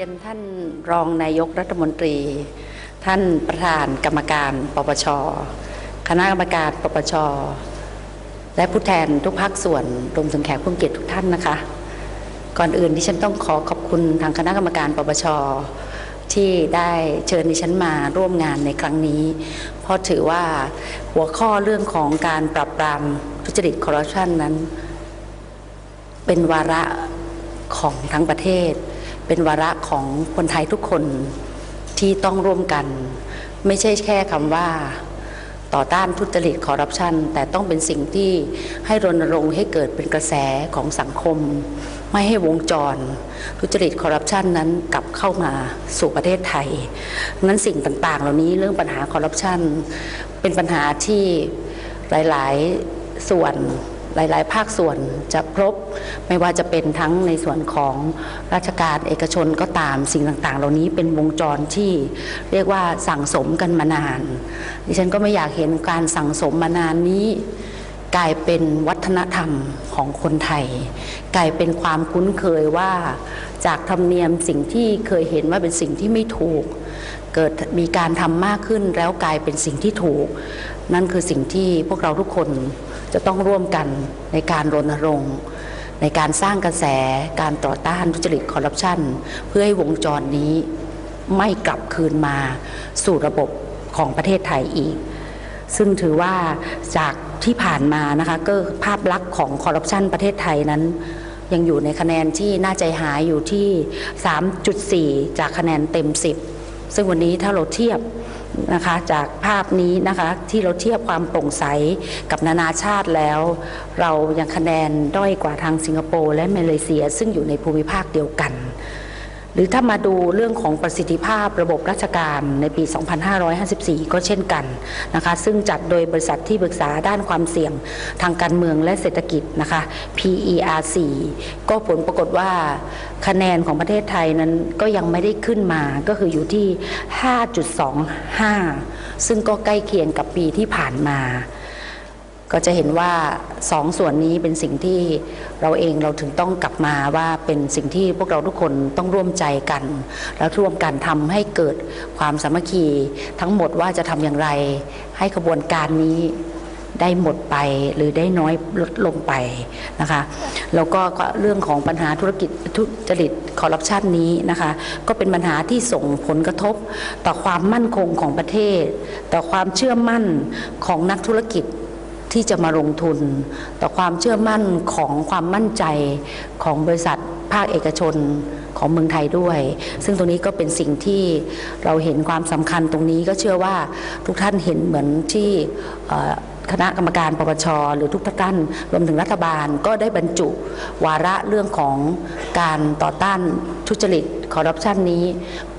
รียนท่านรองนายกรัฐมนตรี ท่านประธานกรรมการปปช คณะกรรมการปปช และผู้แทนทุกภาคส่วนรวมถึงแขกผู้เกียรติทุกท่านนะคะ ก่อนอื่นดิฉันต้องขอขอบคุณทางคณะกรรมการปปชที่ได้เชิญดิฉันมาร่วมงานในครั้งนี้ เพราะถือว่าหัวข้อเรื่องของการปราบปรามทุจริตคอร์รัปชันนั้น เป็นวาระของทั้งประเทศ เป็นวาระของคนไทยทุกคนที่ต้องร่วมกัน ไม่ใช่แค่คำว่าต่อต้านทุจริตคอร์รัปชันแต่ต้องเป็นสิ่งที่ให้รณรงค์ให้เกิดเป็นกระแสของสังคม ไม่ให้วงจร ทุจริตคอร์รัปชันนั้นกลับเข้ามาสู่ประเทศไทยนั้นสิ่งต่าง ๆ เหล่านี้เรื่องปัญหาคอร์รัปชันเป็นปัญหาที่หลาย ๆ ส่วน หลาย ๆ ภาคส่วนจะพบไม่ว่าจะเป็นทั้งในส่วนของราชการเอกชนก็ตามสิ่งต่าง ๆ เหล่านี้เป็นวงจรที่เรียกว่าสั่งสมกันมานาน ดิฉันก็ไม่อยากเห็นการสั่งสมมานานนี้ กลายเป็นวัฒนธรรมของคนไทย กลายเป็นความคุ้นเคยว่าจากธรรมเนียมสิ่งที่เคยเห็นว่าเป็นสิ่งที่ไม่ถูก เกิดมีการทำมากขึ้นแล้วกลายเป็นสิ่งที่ถูก นั่นคือสิ่งที่พวกเราทุกคนจะต้องร่วมกันในการรณรงค์ในการสร้างกระแสการต่อต้านทุจริตคอร์รัปชันเพื่อให้วงจรนี้ไม่กลับคืนมาสู่ระบบของประเทศไทยอีก ซึ่งถือว่าจากที่ผ่านมานะคะก็ภาพลักษณ์ของคอร์รัปชันประเทศไทยนั้น ยังอยู่ในคะแนนที่น่าใจหายอยู่ที่ 3.4 จากคะแนนเต็ม 10 ซึ่งวันนี้ถ้าเราเทียบนะคะจากภาพนี้นะคะที่เราเทียบความโปร่งใสกับนานาชาติแล้ว เรายังคะแนนด้อยกว่าทางสิงคโปร์และมาเลเซีย ซึ่งอยู่ในภูมิภาคเดียวกัน รือถ้ามาดูเรื่องของประสิทธิภาพระบบราชการในปี 2554 ก็เช่นกันนะคะซึ่งจัดโดยบริษัทที่ปรึกษาด้านความเสี่ยงทางการเมืองและเศรษฐกิจนะคะ PERC ก็ผลปรากฏว่าคะแนนของประเทศไทยนั้นก็ยังไม่ได้ขึ้นมาก็คืออยู่ที่ 5.25 ซึ่งก็ใกล้เคียงกับปีที่ผ่านมา ก็จะเห็นว่าสองส่วนนี้เป็นสิ่งที่เราเองเราถึงต้องกลับมาว่าเป็นสิ่งที่พวกเราทุกคนต้องร่วมใจกัน แล้วร่วมกันทำให้เกิดความสามัคคีทั้งหมดว่าจะทำอย่างไร ให้ขบวนการนี้ได้หมดไปหรือได้น้อยลดลงไปนะคะแล้วก็เรื่องของปัญหาธุรกิจทุจริตคอร์รัปชันนี้นะคะก็เป็นปัญหาที่ส่งผลกระทบต่อความมั่นคงของประเทศ ต่อความเชื่อมั่นของนักธุรกิจ ที่จะมาลงทุน ต่อความเชื่อมั่นของความมั่นใจของบริษัทภาคเอกชนของเมืองไทยด้วย ซึ่งตรงนี้ก็เป็นสิ่งที่เราเห็นความสำคัญตรงนี้ก็เชื่อว่าทุกท่านเห็นเหมือนที่คณะกรรมการปปชหรือทุกท่านรวมถึงรัฐบาลก็ได้บรรจุวาระเรื่องของการต่อต้านทุจริตคอร์รัปชันนี้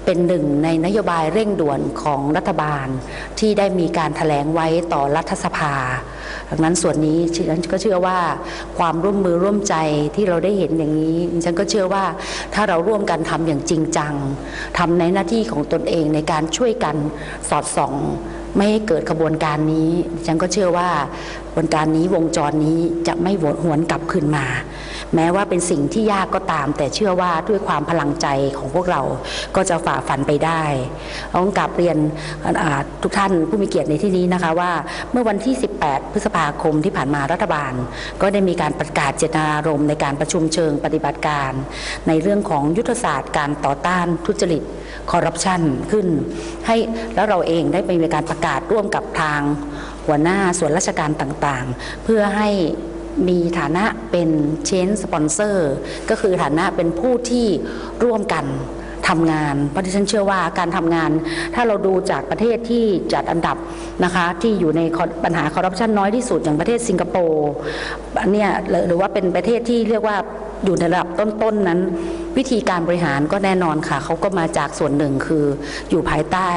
เป็นหนึ่งในนโยบายเร่งด่วนของรัฐบาล ที่ได้มีการถแถลงไว้ต่อรัฐสภา ดังนั้นส่วนนี้ฉันก็เชื่อว่าความร่วมมือร่วมใจที่เราได้เห็นอย่างนี้ฉันก็เชื่อว่าถ้าเราร่วมกันทำอย่างจริงจังทำในหน้าที่ของตนเองในการช่วยกันสอดส่อง ไม่ให้เกิดขบวนการนี้ฉันก็เชื่อว่าขบวนการนี้วงจรนี้จะไม่หวนหวนกลับคืนมา แม้ว่าเป็นสิ่งที่ยากก็ตาม แต่เชื่อว่าด้วยความพลังใจของพวกเราก็จะฝ่าฟันไปได้ต้องกลับเรียนทุกท่านผู้มีเกียรติในที่นี้นะคะว่าเมื่อวันที่ 18 พฤษภาคมที่ผ่านมารัฐบาล ก็ได้มีการประกาศเจตนารมณ์ในการประชุมเชิงปฏิบัติการ ในเรื่องของยุทธศาสตร์การต่อต้านทุจริตคอร์รัปชันขึ้น ให้แล้วเราเองได้ไปมีการประกาศร่วมกับทางหัวหน้าส่วนราชการต่างๆ เพื่อให้ มีฐานะเป็นเชนสปอนเซอร์ก็คือฐานะเป็นผู้ที่ร่วมกันทำงาน เพราะที่ฉันเชื่อว่าการทำงาน ถ้าเราดูจากประเทศที่จัดอันดับนะคะที่อยู่ในปัญหาคอร์รัปชันน้อยที่สุดอย่างประเทศสิงคโปร์เนี่ยหรือว่าเป็นประเทศที่เรียกว่าอยู่ในระดับต้นๆนั้น วิธีการบริหารก็แน่นอนค่ะเขาก็มาจากส่วนหนึ่งคืออยู่ภายใต้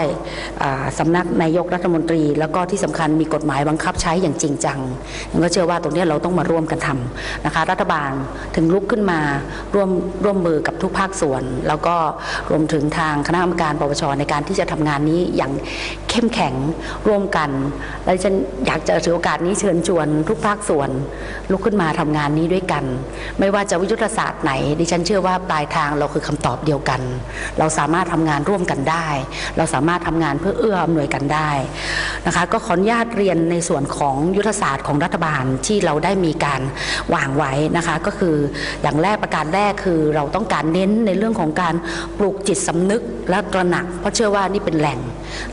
อ่าสำนักนายกรัฐมนตรี แล้วก็ที่สำคัญมีกฎหมายบังคับใช้อย่างจริงจังฉันก็เชื่อว่าตรงนี้เราต้องมาร่วมกันทำนะคะ รัฐบาลถึงลุกขึ้นมาร่วมร่วมมือกับทุกภาคส่วน แล้วก็รวมถึงทางคณะกรรมการปปชในการที่จะทำงานนี้อย่างเข้มแข็งร่วมกัน และฉันอยากจะถือโอกาสนี้เชิญชวนทุกภาคส่วน ลุกขึ้นมาทำงานนี้ด้วยกัน ไม่ว่าจะวิทยุศาสตร์ไหนดิฉันเชื่อว่าปลายายทางเราคือคำตอบเดียวกัน เราสามารถทำงานร่วมกันได้ เราสามารถทำงานเพื่อเอื้ออำนวยกันได้นะคะ ก็ขออนุญาตเรียนในส่วนของยุทธศาสตร์ของรัฐบาลที่เราได้มีการวางไว้นะคะ ก็คืออย่างแรกประการแรกคือเราต้องการเน้นในเรื่องของการปลูกจิตสำนึกและตระหนัก เพราะเชื่อว่านี่เป็นแหล่ง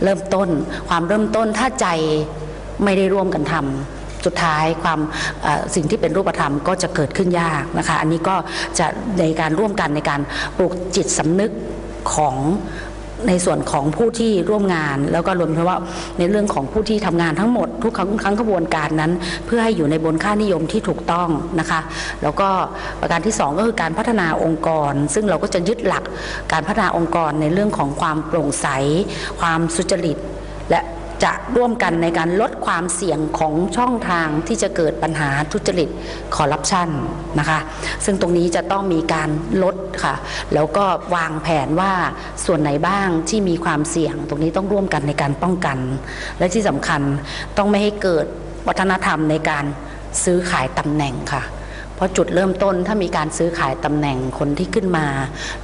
เริ่มต้นความเริ่มต้นถ้าใจไม่ได้ร่วมกันทำ สุดท้ายความสิ่งที่เป็นรูปธรรมก็จะเกิดขึ้นยากนะคะอันนี้ก็จะในการร่วมกันในการปลูกจิตสำนึกของในส่วนของผู้ที่ร่วมงาน แล้วก็รวมถึงว่าในเรื่องของผู้ที่ทำงานทั้งหมดทุกครั้งทั้งขบวนการนั้น เพื่อให้อยู่ในบนค่านิยมที่ถูกต้องนะคะ แล้วก็ประการที่สองก็คือการพัฒนาองค์กร ซึ่งเราก็จะยึดหลักการพัฒนาองค์กรในเรื่องของความโปร่งใส ความสุจริต และ จะร่วมกันในการลดความเสี่ยงของช่องทางที่จะเกิดปัญหาทุจริตคอร์รัปชันนะคะ ซึ่งตรงนี้จะต้องมีการลดค่ะ แล้วก็วางแผนว่าส่วนไหนบ้างที่มีความเสี่ยง ตรงนี้ต้องร่วมกันในการป้องกัน และที่สำคัญต้องไม่ให้เกิดวัฒนธรรมในการซื้อขายตำแหน่งค่ะเพราะจุดเริ่มต้นถ้ามีการซื้อขายตำแหน่งคนที่ขึ้นมา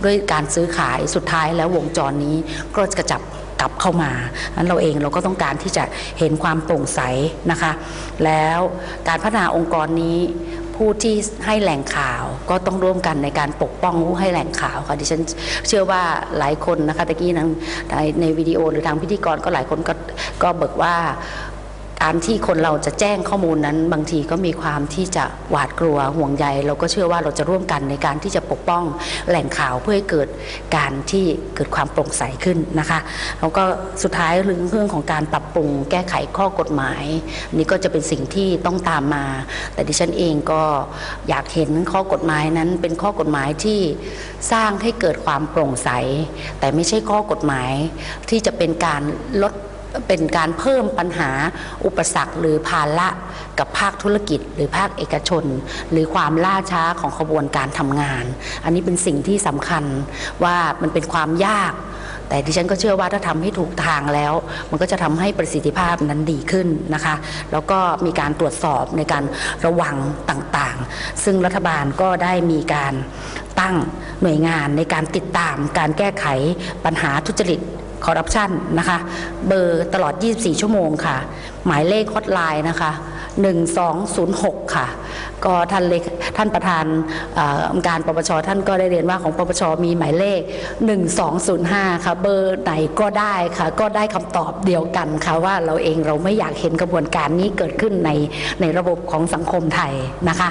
ด้วยการซื้อขายสุดท้ายแล้ววงจรนี้ก็จะจับ กลับเข้ามานั้นเราเองเราก็ต้องการที่จะเห็นความโปร่งใสนะคะ แล้วการพัฒนาองค์กรนี้ผู้ที่ให้แหล่งข่าวก็ต้องร่วมกันในการปกป้องผู้ให้แหล่งข่าวค่ะดิฉันเชื่อว่าหลายคนนะคะตะกี้ในในวิดีโอหรือทางพิธีกรก็หลายคนก็ก็เบิกว่า การที่คนเราจะแจ้งข้อมูลนั้น บางทีก็มีความที่จะหวาดกลัวห่วงใย เราก็เชื่อว่าเราจะร่วมกันในการที่จะปกป้องแหล่งข่าวเพื่อให้เกิดการที่เกิดความโปร่งใสขึ้นนะคะแล้วก็สุดท้ายเรื่องเรื่องของการปรับปรุงแก้ไขข้อกฎหมาย นี่ก็จะเป็นสิ่งที่ต้องตามมา แต่ดิฉันเองก็อยากเห็นข้อกฎหมายนั้นเป็นข้อกฎหมายที่สร้างให้เกิดความโปร่งใส แต่ไม่ใช่ข้อกฎหมายที่จะเป็นการลด เป็นการเพิ่มปัญหาอุปสรรคหรือภาระกับภาคธุรกิจ หรือภาคเอกชน หรือความล่าช้าของขบวนการทำงาน อันนี้เป็นสิ่งที่สำคัญว่ามันเป็นความยาก แต่ดิฉันก็เชื่อว่าถ้าทำให้ถูกทางแล้ว มันก็จะทำให้ประสิทธิภาพนั้นดีขึ้นนะคะ แล้วก็มีการตรวจสอบในการระวังต่างๆ ซึ่งรัฐบาลก็ได้มีการตั้งหน่วยงานในการติดตามการแก้ไขปัญหาทุจริต คอร์รัปชันนะคะ เบอร์ตลอด 24 ชั่วโมงค่ะ หมายเลขฮอตไลน์นะคะ 1206 ค่ะ ก็ท่านเลขท่านประธานองค์การปปชท่านก็ได้เรียนว่าของปปชมีหมายเลข 1205 ค่ะ เบอร์ไหนก็ได้ค่ะ ก็ได้คำตอบเดียวกันค่ะว่าเราเองเราไม่อยากเห็นกระบวนการนี้เกิดขึ้นในในระบบของสังคมไทยนะคะ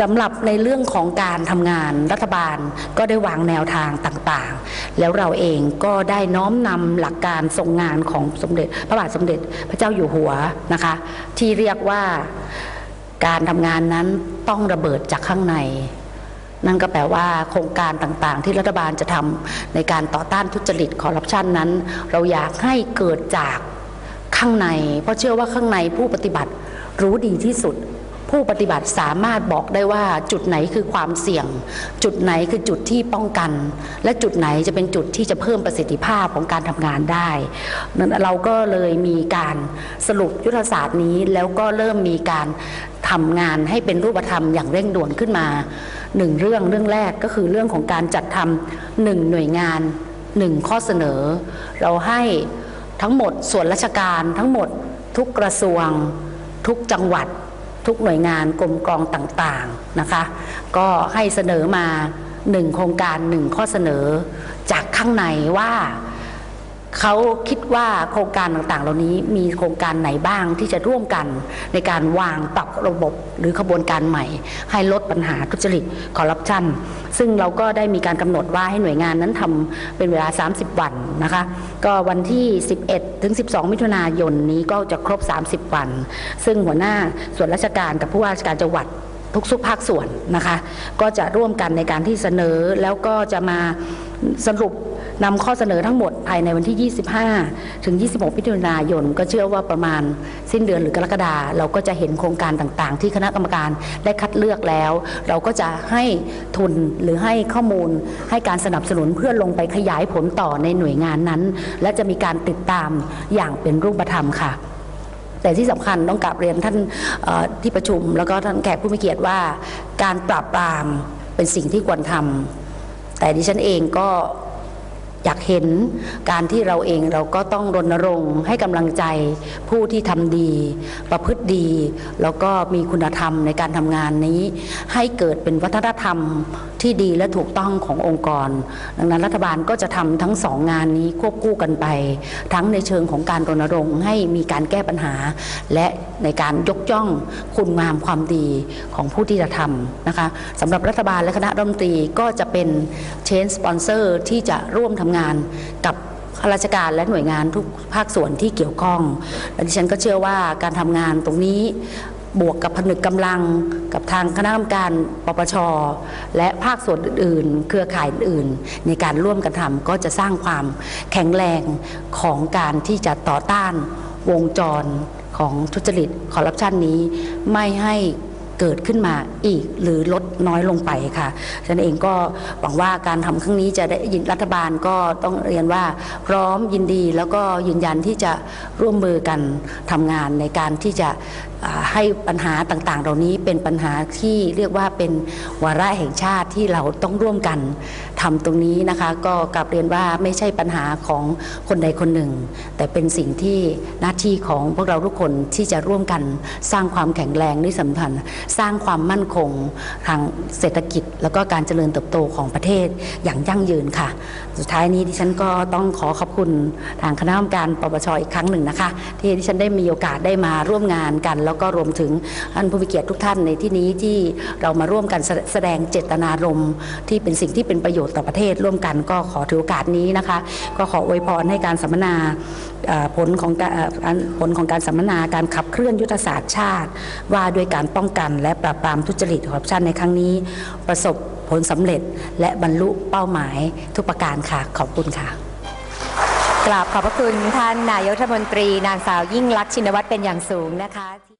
สำหรับในเรื่องของการทำงานรัฐบาลก็ได้วางแนวทางต่างๆ แล้วเราเองก็ได้น้อมนำหลักการทรงงานของสมเด็จพระบาทสมเด็จพระเจ้าอยู่หัวนะคะที่เรียกว่าการทำงานนั้นต้องระเบิดจากข้างใน นั่นก็แปลว่าโครงการต่างๆ ที่รัฐบาลจะทำในการต่อต้านทุจริตคอร์รัปชันนั้น เราอยากให้เกิดจากข้างใน เพราะเชื่อว่าข้างในผู้ปฏิบัติรู้ดีที่สุด ผู้ปฏิบัติสามารถบอกได้ว่าจุดไหนคือความเสี่ยง จุดไหนคือจุดที่ป้องกัน และจุดไหนจะเป็นจุดที่จะเพิ่มประสิทธิภาพของการทำงานได้นั้นเราก็เลยมีการสรุปยุทธศาสตร์นี้แล้วก็เริ่มมีการทำงานให้เป็นรูปธรรมอย่างเร่งด่วนขึ้นมาหนึ่งเรื่องเรื่องแรกก็คือเรื่องของการจัดทำหนึ่งหน่วยงานหนึ่งข้อเสนอ เราให้ทั้งหมดส่วนราชการทั้งหมดทุกกระทรวง ทุกจังหวัด ทุกหน่วยงานกรมกองต่างๆนะคะ ก็ให้เสนอมาหนึ่งโครงการหนึ่งข้อเสนอจากข้างในว่า เขาคิดว่าโครงการต่างๆ เหล่านี้มีโครงการไหนบ้างที่จะร่วมกันในการวางปรับระบบหรือขบวนการใหม่ ให้ลดปัญหาทุจริตคอร์รัปชันซึ่งเราก็ได้มีการกำหนดว่าให้หน่วยงานนั้นทำเป็นเวลา 30 วันนะคะ ก็วันที่ 11 ถึง 12 มิถุนายนนี้ก็จะครบ 30 วัน ซึ่งหัวหน้าส่วนราชการกับผู้ว่าราชการจังหวัดทุกสุภาคส่วนนะคะ ก็จะร่วมกันในการที่เสนอแล้วก็จะมาสรุป นำข้อเสนอทั้งหมดภายในวันที่ 25 ถึง 26มิถุนายน ก็เชื่อว่าประมาณสิ้นเดือนหรือกรกฎาเราก็จะเห็นโครงการต่างๆ ที่คณะกรรมการได้คัดเลือกแล้ว เราก็จะให้ทุนหรือให้ข้อมูลให้การสนับสนุนเพื่อลงไปขยายผลต่อในหน่วยงานนั้น และจะมีการติดตามอย่างเป็นรูปธรรมค่ะแต่ที่สำคัญต้องกราบเรียนท่านที่ประชุม แล้วก็ท่านแขกผู้มีเกียรติว่า การปราบปรามเป็นสิ่งที่ควรทำแต่ดิฉันเองก็ อยากเห็นการที่เราเองเราก็ต้องรณรงค์ให้กำลังใจผู้ที่ทำดี ประพฤติดี แล้วก็มีคุณธรรมในการทำงานนี้ ให้เกิดเป็นวัฒนธรรมที่ดีและถูกต้องขององค์กร ดังนั้นรัฐบาลก็จะทำทั้งสองงานนี้ควบคู่กันไป ทั้งในเชิงของการรณรงค์ให้มีการแก้ปัญหา และในการยกย่องคุณงามความดีของผู้ที่จะทำนะคะสำหรับรัฐบาลและคณะรัฐมนตรีก็จะเป็นเชนสปอนเซอร์ที่จะร่วมทำงานกับข้าราชการและหน่วยงานทุกภาคส่วนที่เกี่ยวข้องและดิฉันก็เชื่อว่าการทำงานตรงนี้บวกกับผนึกกำลังกับทางคณะกรรมการปปช และภาคส่วนอื่น ๆ เครือข่ายอื่น ในการร่วมกันทำก็จะสร้างความแข็งแรงของการที่จะต่อต้านวงจรของทุจริตคอร์รัปชันนี้ ไม่ให้เกิดขึ้นมาอีกหรือลดน้อยลงไปค่ะฉันเองก็หวังว่าการทำครั้งนี้จะได้ยินรัฐบาลก็ต้องเรียนว่าพร้อมยินดีแล้วก็ยืนยันที่จะร่วมมือกันทำงานในการที่จะให้ปัญหาต่าง ๆ เหล่านี้เป็นปัญหาที่เรียกว่าเป็นวาระแห่งชาติที่เราต้องร่วมกันทำตรงนี้นะคะ ก็กลับเรียนว่าไม่ใช่ปัญหาของคนใดคนหนึ่ง แต่เป็นสิ่งที่หน้าที่ของพวกเราทุกคนที่จะร่วมกันสร้างความแข็งแรงนี่สำคัญ สร้างความมั่นคงทางเศรษฐกิจ แล้วก็การเจริญเติบโตของประเทศอย่างยั่งยืนค่ะ สุดท้ายนี้ดิฉันก็ต้องขอขอบคุณทางคณะกรรมการปปชอีกครั้งหนึ่งนะคะ ที่ดิฉันได้มีโอกาสได้มาร่วมงานกัน แล้วก็รวมถึงท่านผู้มีเกียรติทุกท่านในที่นี้ที่เรามาร่วมกันแสดงเจตนารมณ์ที่เป็นสิ่งที่เป็นประโยชน์ต่อประเทศร่วมกันก็ขอถือโอกาสนี้นะคะ ก็ขออวยพรให้การสัมมนาผลของการผลของการสัมมนาการขับเคลื่อนยุทธศาสตร์ชาติ ว่าด้วยการป้องกันและปราบปรามทุจริตคอร์รัปชันในครั้งนี้ประสบผลสำเร็จและบรรลุเป้าหมายทุกประการค่ะ ขอบคุณค่ะกราบขอบพระคุณท่านนายกรัฐมนตรี นางสาวยิ่งลักษณ์ชินวัตรเป็นอย่างสูงนะคะ